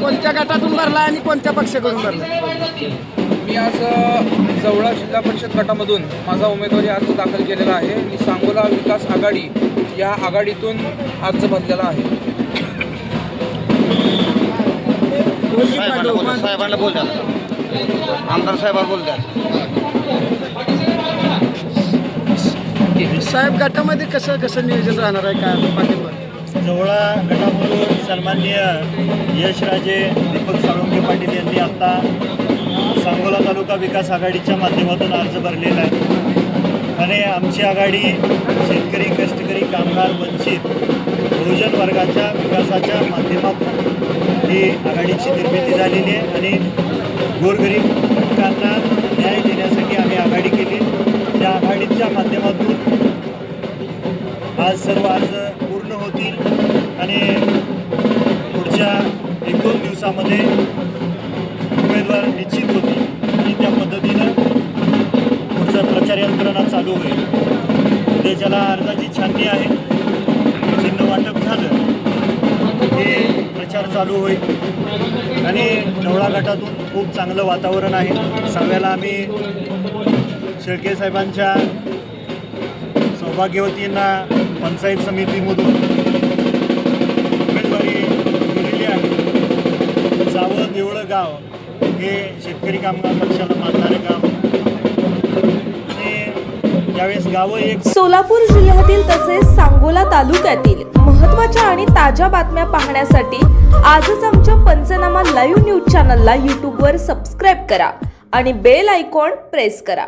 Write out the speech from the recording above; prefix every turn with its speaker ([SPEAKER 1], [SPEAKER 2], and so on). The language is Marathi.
[SPEAKER 1] कोणत्या गटातून भरला आणि कोणत्या पक्षाकडून भरला?
[SPEAKER 2] मी आज जवळा जिल्हा परिषद गटामधून माझा उमेदवारी अर्ज दाखल केलेला आहे. मी सांगोला विकास आघाडी या आघाडीतून अर्ज भरलेला आहे.
[SPEAKER 3] साहेबांना बोल द्या आमदार साहेबांना बोल द्या.
[SPEAKER 1] साहेब गटामध्ये कसं कसं नियोजन राहणार आहे काय पाठिंबा?
[SPEAKER 4] जवळा गटामधून सन्माननीय यशराजे दीपक साळुंके पाटील यांनी आत्ता सांगोला तालुका विकास आघाडीच्या माध्यमातून अर्ज भरलेला आहे. आणि आमची आघाडी शेतकरी कष्टकरी कामगार वंचित बहुजन वर्गाच्या विकासाच्या माध्यमातून ही आघाडीची निर्मिती झालेली आहे. आणि गोरगरीब घटकांना न्याय देण्यासाठी आम्ही आघाडी केली त्या आघाडीच्या माध्यमातून आज सर्व अर्ज पूर्ण होतील. आणि दिवसामध्ये उमेदवार निश्चित होती आणि त्या पद्धतीनं पुढचा प्रचार यंत्रणा चालू होईल. उद्याच्याला अर्जाची छाननी आहे. चिन्ह वाटप झालं हे प्रचार चालू होईल. आणि ढवळा गटातून खूप चांगलं वातावरण आहे. सहाव्याला आम्ही शेळके साहेबांच्या सौभाग्यवतींना पंचायत समितीमधून गाव हे शेतकरी कामगार पक्षाला मानणारे गाव. यावेळेस गावं एक
[SPEAKER 5] सोलापूर जिल्ह्यातील तसेच सांगोला तालुक्यातील महत्त्वाच्या आणि ताज्या बातम्या पाहण्यासाठी आजच आमच्या पंचनामा लाईव्ह न्यूज चॅनलला यूट्यूबवर सबस्क्राईब करा आणि बेल आयकॉन प्रेस करा.